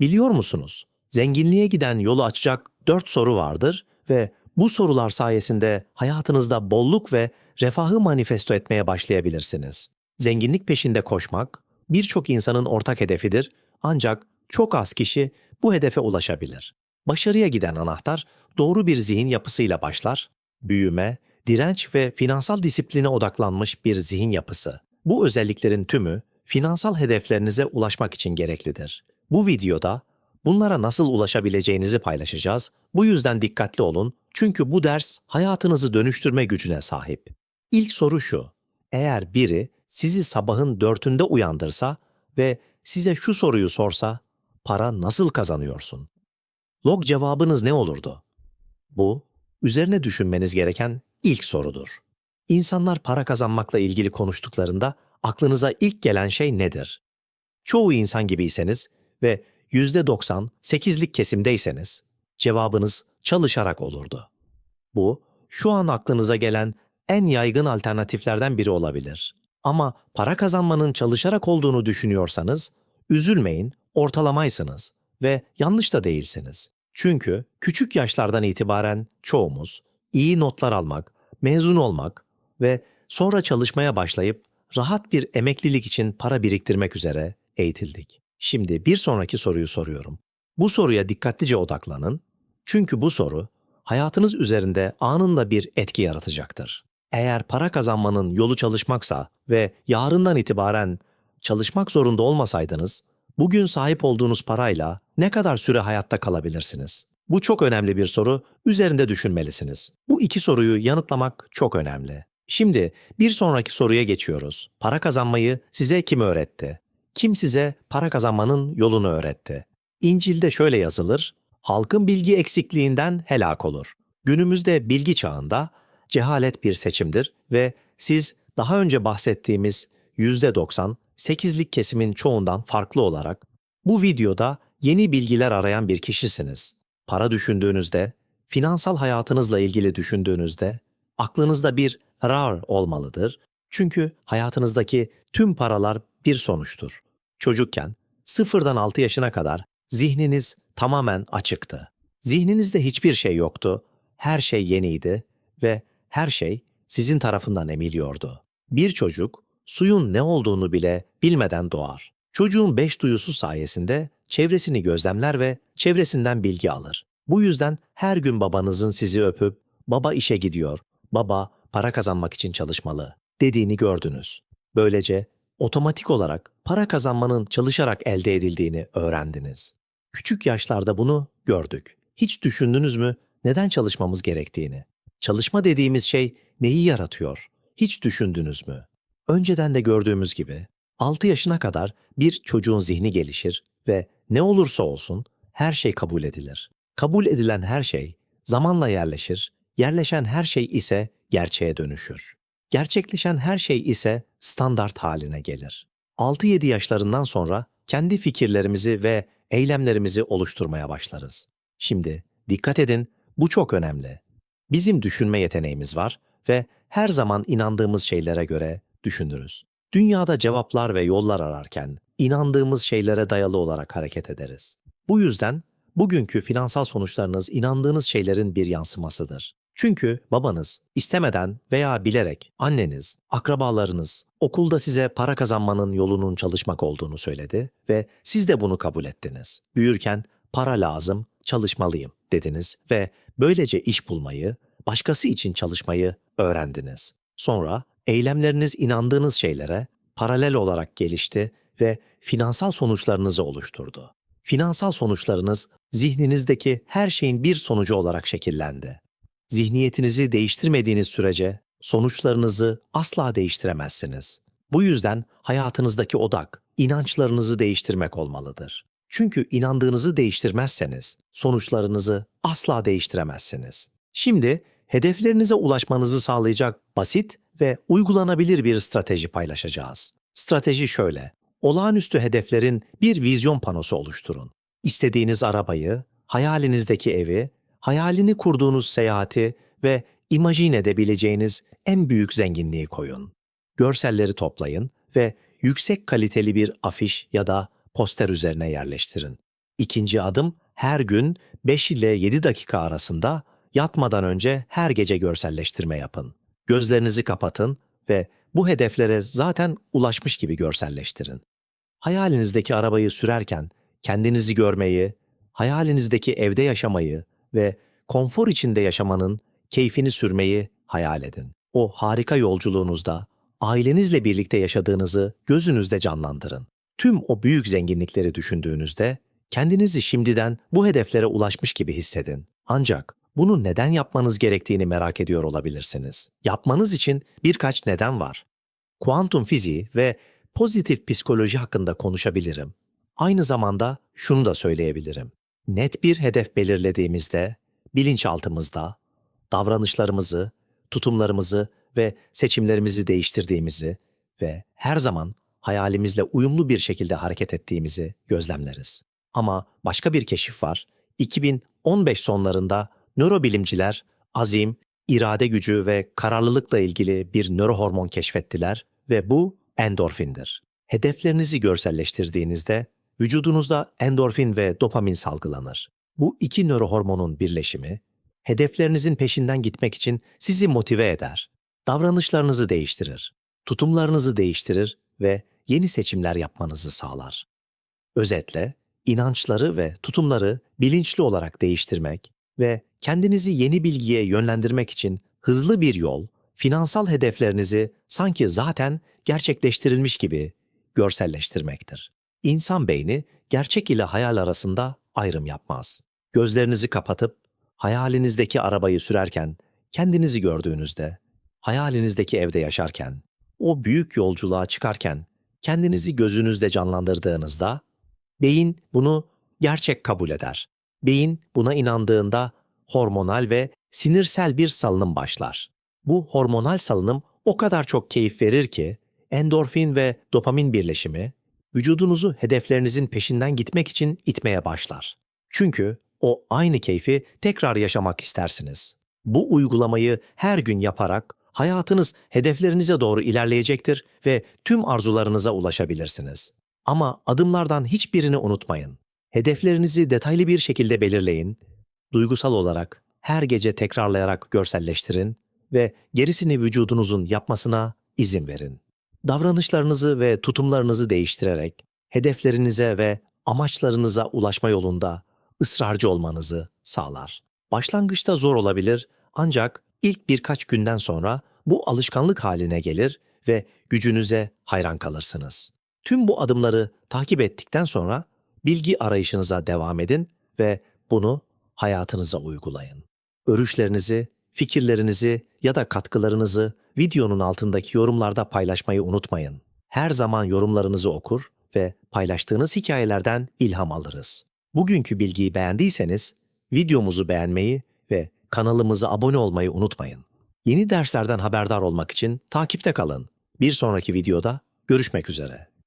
Biliyor musunuz? Zenginliğe giden yolu açacak dört soru vardır ve bu sorular sayesinde hayatınızda bolluk ve refahı manifesto etmeye başlayabilirsiniz. Zenginlik peşinde koşmak birçok insanın ortak hedefidir ancak çok az kişi bu hedefe ulaşabilir. Başarıya giden anahtar doğru bir zihin yapısıyla başlar. Büyüme, direnç ve finansal disipline odaklanmış bir zihin yapısı. Bu özelliklerin tümü finansal hedeflerinize ulaşmak için gereklidir. Bu videoda bunlara nasıl ulaşabileceğinizi paylaşacağız. Bu yüzden dikkatli olun çünkü bu ders hayatınızı dönüştürme gücüne sahip. İlk soru şu. Eğer biri sizi sabahın dörtünde uyandırsa ve size şu soruyu sorsa, para nasıl kazanıyorsun? Log cevabınız ne olurdu? Bu, üzerine düşünmeniz gereken ilk sorudur. İnsanlar para kazanmakla ilgili konuştuklarında aklınıza ilk gelen şey nedir? Çoğu insan gibiyseniz ve %98'lik kesimdeyseniz cevabınız çalışarak olurdu. Bu, şu an aklınıza gelen en yaygın alternatiflerden biri olabilir. Ama para kazanmanın çalışarak olduğunu düşünüyorsanız, üzülmeyin, ortalamaysınız ve yanlış da değilsiniz. Çünkü küçük yaşlardan itibaren çoğumuz iyi notlar almak, mezun olmak ve sonra çalışmaya başlayıp rahat bir emeklilik için para biriktirmek üzere eğitildik. Şimdi bir sonraki soruyu soruyorum. Bu soruya dikkatlice odaklanın. Çünkü bu soru hayatınız üzerinde anında bir etki yaratacaktır. Eğer para kazanmanın yolu çalışmaksa ve yarından itibaren çalışmak zorunda olmasaydınız, bugün sahip olduğunuz parayla ne kadar süre hayatta kalabilirsiniz? Bu çok önemli bir soru, üzerinde düşünmelisiniz. Bu iki soruyu yanıtlamak çok önemli. Şimdi bir sonraki soruya geçiyoruz. Para kazanmayı size kim öğretti? Kim size para kazanmanın yolunu öğretti? İncil'de şöyle yazılır, halkın bilgi eksikliğinden helak olur. Günümüzde bilgi çağında cehalet bir seçimdir ve siz daha önce bahsettiğimiz %90, 8'lik kesimin çoğundan farklı olarak bu videoda yeni bilgiler arayan bir kişisiniz. Para düşündüğünüzde, finansal hayatınızla ilgili düşündüğünüzde aklınızda bir rar olmalıdır. Çünkü hayatınızdaki tüm paralar bir sonuçtur. Çocukken sıfırdan 6 yaşına kadar zihniniz tamamen açıktı. Zihninizde hiçbir şey yoktu, her şey yeniydi ve her şey sizin tarafından emiliyordu. Bir çocuk suyun ne olduğunu bile bilmeden doğar. Çocuğun beş duyusu sayesinde çevresini gözlemler ve çevresinden bilgi alır. Bu yüzden her gün babanızın sizi öpüp baba işe gidiyor, baba para kazanmak için çalışmalı dediğini gördünüz. Böylece otomatik olarak para kazanmanın çalışarak elde edildiğini öğrendiniz. Küçük yaşlarda bunu gördük. Hiç düşündünüz mü neden çalışmamız gerektiğini? Çalışma dediğimiz şey neyi yaratıyor? Hiç düşündünüz mü? Önceden de gördüğümüz gibi 6 yaşına kadar bir çocuğun zihni gelişir ve ne olursa olsun her şey kabul edilir. Kabul edilen her şey zamanla yerleşir, yerleşen her şey ise gerçeğe dönüşür. Gerçekleşen her şey ise standart haline gelir. 6-7 yaşlarından sonra kendi fikirlerimizi ve eylemlerimizi oluşturmaya başlarız. Şimdi dikkat edin, bu çok önemli. Bizim düşünme yeteneğimiz var ve her zaman inandığımız şeylere göre düşünürüz. Dünyada cevaplar ve yollar ararken inandığımız şeylere dayalı olarak hareket ederiz. Bu yüzden bugünkü finansal sonuçlarınız inandığınız şeylerin bir yansımasıdır. Çünkü babanız istemeden veya bilerek anneniz, akrabalarınız okulda size para kazanmanın yolunun çalışmak olduğunu söyledi ve siz de bunu kabul ettiniz. Büyürken para lazım, çalışmalıyım dediniz ve böylece iş bulmayı, başkası için çalışmayı öğrendiniz. Sonra eylemleriniz inandığınız şeylere paralel olarak gelişti ve finansal sonuçlarınızı oluşturdu. Finansal sonuçlarınız zihninizdeki her şeyin bir sonucu olarak şekillendi. Zihniyetinizi değiştirmediğiniz sürece sonuçlarınızı asla değiştiremezsiniz. Bu yüzden hayatınızdaki odak inançlarınızı değiştirmek olmalıdır. Çünkü inandığınızı değiştirmezseniz sonuçlarınızı asla değiştiremezsiniz. Şimdi hedeflerinize ulaşmanızı sağlayacak basit ve uygulanabilir bir strateji paylaşacağız. Strateji şöyle. Olağanüstü hedeflerin bir vizyon panosu oluşturun. İstediğiniz arabayı, hayalinizdeki evi, hayalini kurduğunuz seyahati ve imajin edebileceğiniz en büyük zenginliği koyun. Görselleri toplayın ve yüksek kaliteli bir afiş ya da poster üzerine yerleştirin. İkinci adım her gün 5 ile 7 dakika arasında yatmadan önce her gece görselleştirme yapın. Gözlerinizi kapatın ve bu hedeflere zaten ulaşmış gibi görselleştirin. Hayalinizdeki arabayı sürerken kendinizi görmeyi, hayalinizdeki evde yaşamayı ve konfor içinde yaşamanın keyfini sürmeyi hayal edin. O harika yolculuğunuzda ailenizle birlikte yaşadığınızı gözünüzde canlandırın. Tüm o büyük zenginlikleri düşündüğünüzde kendinizi şimdiden bu hedeflere ulaşmış gibi hissedin. Ancak bunu neden yapmanız gerektiğini merak ediyor olabilirsiniz. Yapmanız için birkaç neden var. Kuantum fiziği ve pozitif psikoloji hakkında konuşabilirim. Aynı zamanda şunu da söyleyebilirim. Net bir hedef belirlediğimizde bilinçaltımızda davranışlarımızı, tutumlarımızı ve seçimlerimizi değiştirdiğimizi ve her zaman hayalimizle uyumlu bir şekilde hareket ettiğimizi gözlemleriz. Ama başka bir keşif var. 2015 sonlarında nörobilimciler azim, irade gücü ve kararlılıkla ilgili bir nörohormon keşfettiler ve bu endorfindir. Hedeflerinizi görselleştirdiğinizde vücudunuzda endorfin ve dopamin salgılanır. Bu iki nörohormonun birleşimi hedeflerinizin peşinden gitmek için sizi motive eder. Davranışlarınızı değiştirir, tutumlarınızı değiştirir ve yeni seçimler yapmanızı sağlar. Özetle, inançları ve tutumları bilinçli olarak değiştirmek ve kendinizi yeni bilgiye yönlendirmek için hızlı bir yol, finansal hedeflerinizi sanki zaten gerçekleştirilmiş gibi görselleştirmektir. İnsan beyni gerçek ile hayal arasında ayrım yapmaz. Gözlerinizi kapatıp hayalinizdeki arabayı sürerken kendinizi gördüğünüzde, hayalinizdeki evde yaşarken, o büyük yolculuğa çıkarken kendinizi gözünüzde canlandırdığınızda beyin bunu gerçek kabul eder. Beyin buna inandığında hormonal ve sinirsel bir salınım başlar. Bu hormonal salınım o kadar çok keyif verir ki endorfin ve dopamin birleşimi vücudunuzu hedeflerinizin peşinden gitmek için itmeye başlar. Çünkü o aynı keyfi tekrar yaşamak istersiniz. Bu uygulamayı her gün yaparak hayatınız hedeflerinize doğru ilerleyecektir ve tüm arzularınıza ulaşabilirsiniz. Ama adımlardan hiçbirini unutmayın. Hedeflerinizi detaylı bir şekilde belirleyin, duygusal olarak her gece tekrarlayarak görselleştirin ve gerisini vücudunuzun yapmasına izin verin. Davranışlarınızı ve tutumlarınızı değiştirerek hedeflerinize ve amaçlarınıza ulaşma yolunda ısrarcı olmanızı sağlar. Başlangıçta zor olabilir ancak ilk birkaç günden sonra bu alışkanlık haline gelir ve gücünüze hayran kalırsınız. Tüm bu adımları takip ettikten sonra bilgi arayışınıza devam edin ve bunu hayatınıza uygulayın. Örüşlerinizi, fikirlerinizi ya da katkılarınızı videonun altındaki yorumlarda paylaşmayı unutmayın. Her zaman yorumlarınızı okur ve paylaştığınız hikayelerden ilham alırız. Bugünkü bilgiyi beğendiyseniz videomuzu beğenmeyi ve kanalımıza abone olmayı unutmayın. Yeni derslerden haberdar olmak için takipte kalın. Bir sonraki videoda görüşmek üzere.